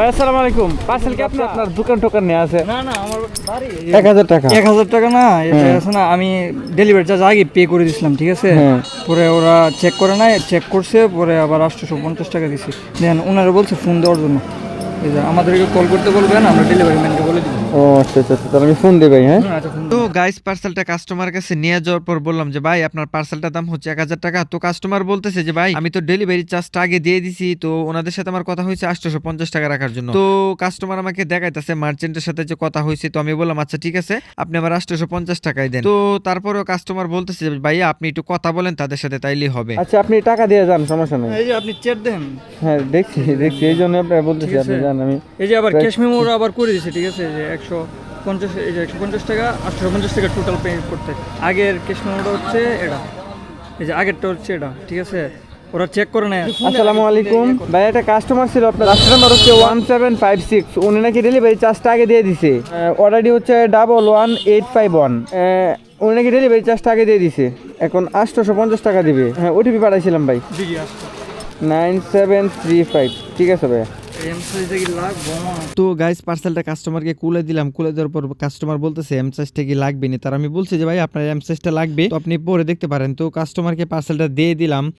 ভাই আসসালামু আলাইকুম। পার্সেল কি আপনি আপনার দোকান টোকান নিয়ে আছে? না না আমার বাড়ি এক হাজার টাকা। এক হাজার টাকা না এটা। আছে না আমি ডেলিভারি চার্জ আগে পে করে ঠিক আছে। পরে ওরা চেক করে নাই চেক করছে পরে আবার আটশোশো পঞ্চাশ টাকা দিছি। দেন ওনারা বলছে ফোন দেওয়ার জন্য। আমাদেরকে কল করতে বলবেন আমরা ডেলিভারি ম্যানকে বলে দিব। ও আচ্ছা আচ্ছা আচ্ছা, তাহলে আমি ফোন দিই ভাই হ্যাঁ? তো গাইস পার্সেলটা কাস্টমার কাছে নিয়ে যাওয়ার পর বললাম যে ভাই আপনার পার্সেলটার দাম হচ্ছে এক হাজার টাকা। তো কাস্টমার বলতেছে যে ভাই আমি তো ডেলিভারি চার্জটা আগে দিয়ে দিছি তো ওনাদের সাথে আমার কথা হয়েছে আটশোশো পঞ্চাশ টাকা রাখার জন্য। তো কাস্টমার আমাকে দেখাইতেছে মার্চেন্টের সাথে যে কথা হয়েছে তো আমি বললাম আচ্ছা ঠিক আছে আপনি আমার আটশোশো পঞ্চাশ টাকাই দেন। তো তারপরেও কাস্টমার বলতেছে যে ভাইয়া আপনি একটু কথা বলেন তাদের সাথে তাইলেই হবে। আচ্ছা আপনি টাকা দিয়ে যান সমস্যা নেই। এই যে আপনি চেক দেন। হ্যাঁ দেখছি দেখছি এই জন্য আপনার বলতেছি আপনি আছে। আমি এই যে আবার ক্যাশ মেমো আবার করে দিছে ঠিক আছে? যে একশো পঞ্চাশ এই যে একশো পঞ্চাশ টাকা আটশো পঞ্চাশ টাকা টোটাল পে করতে। আগের ক্যাশ মেমোটা হচ্ছে এটা। এই যে আগেরটা হচ্ছে এটা ঠিক আছে? ওরা চেক করে নেয়। আসসালামু আলাইকুম। ভাই একটা কাস্টমার ছিল আপনার লাস্ট নাম্বার হচ্ছে ওয়ান সেভেন ফাইভ সিক্স উনি নাকি ডেলিভারি চার্জটা আগে দিয়ে দিছে। অর্ডারটি হচ্ছে double one eight five one উনি নাকি ডেলিভারি চার্জটা আগে দিয়ে দিছে। এখন আটশোশো পঞ্চাশ টাকা দিবে। হ্যাঁ ওটিপি পাঠাইছিলাম ভাই। জি জি আসতো নাইন সেভেন থ্রি ফাইভ ঠিক আছে ভাই এম কি লাগবো তো গাইস পার্সেলটা কাস্টমারকে কুলে দিলাম। কুলে দেওয়ার পর কাস্টমার বলতেছে এম সাইজটা কি লাগবে না তার আমি বলছি যে, ভাই, আপনার এম সাইজটা লাগবে। তো আপনি পরে দেখতে পারেন। তো কাস্টমারকে পার্সেলটা দিয়ে দিলাম।